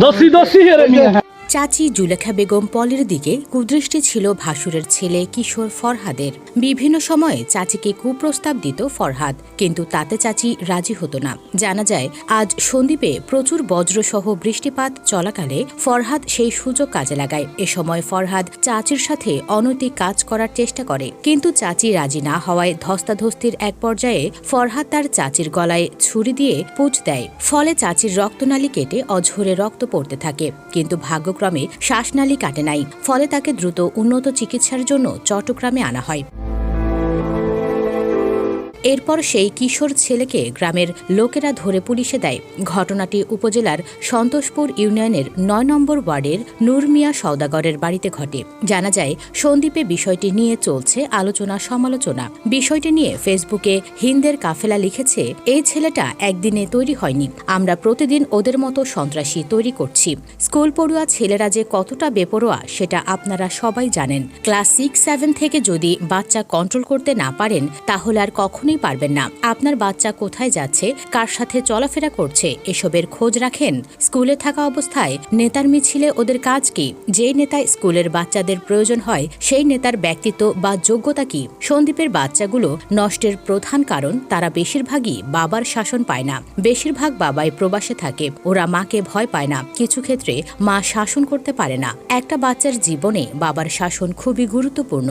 Nasıl nasıl Jeremias. চাচি জুলেখা বেগম পলের দিকে কুদৃষ্টি ছিল ভাসুরের ছেলে কিশোর ফরহাদের। বিভিন্ন সময়ে চাচিকে কুপ্রস্তাব দিত ফরহাদ, কিন্তু তাতে চাচি রাজি হতো না। জানা যায়, আজ সন্দ্বীপে প্রচুর বজ্রসহ বৃষ্টিপাত চলাকালে ফরহাদ সেই সুযোগ কাজে লাগায়। এ সময় ফরহাদ চাচির সাথে অনৈতিক কাজ করার চেষ্টা করে, কিন্তু চাচি রাজি না হওয়ায় ধস্তাধস্তির এক পর্যায়ে ফরহাদ তার চাচির গলায় ছুরি দিয়ে পুঁজ দেয়। ফলে চাচির রক্তনালী কেটে অঝরে রক্ত পড়তে থাকে। কিন্তু ভাগ্যক্রমে শ্বাসনালী কাটে নাই ফলে তাকে দ্রুত উন্নত চিকিৎসার জন্য চট্টগ্রামে আনা হয়। এরপর সেই কিশোর ছেলেকে গ্রামের লোকেরা ধরে পুলিশে দেয়। ঘটনাটি উপজেলার সন্তোষপুর ইউনিয়নের নয় নম্বর ওয়ার্ডের নূর মিয়া সওদাগরের বাড়িতে ঘটে। জানা যায় সন্দ্বীপে বিষয়টি নিয়ে চলছে আলোচনা সমালোচনা। বিষয়টি নিয়ে ফেসবুকে হিন্দের কাফেলা লিখেছে এই ছেলেটা একদিনে তৈরি হয়নি। আমরা প্রতিদিন ওদের মতো সন্ত্রাসী তৈরি করছি। স্কুল পড়ুয়া ছেলেরা যে কতটা বেপরোয়া, সেটা আপনারা সবাই জানেন। ক্লাস সিক্স, সেভেন থেকে যদি বাচ্চা কন্ট্রোল করতে না পারেন, তাহলে আর কখনোই পারবেন না। আপনার বাচ্চা কোথায় যাচ্ছে, কার সাথে চলাফেরা করছে, এসবের খোঁজ রাখেন? স্কুলে থাকা অবস্থায় নেতার মিছিলে ওদের কাজ কি? যে নেতায় স্কুলের বাচ্চাদের প্রয়োজন হয়, সেই নেতার ব্যক্তিত্ব বা যোগ্যতা কি? সন্দীপের বাচ্চাগুলো নষ্টের প্রধান কারণ, তারা বেশিরভাগই বাবার শাসন পায় না। বেশিরভাগ বাবাই প্রবাসে থাকে, ওরা মাকে ভয় পায় না। কিছু ক্ষেত্রে মা শাসন করতে পারে না। একটা বাচ্চার জীবনে বাবার শাসন খুবই গুরুত্বপূর্ণ।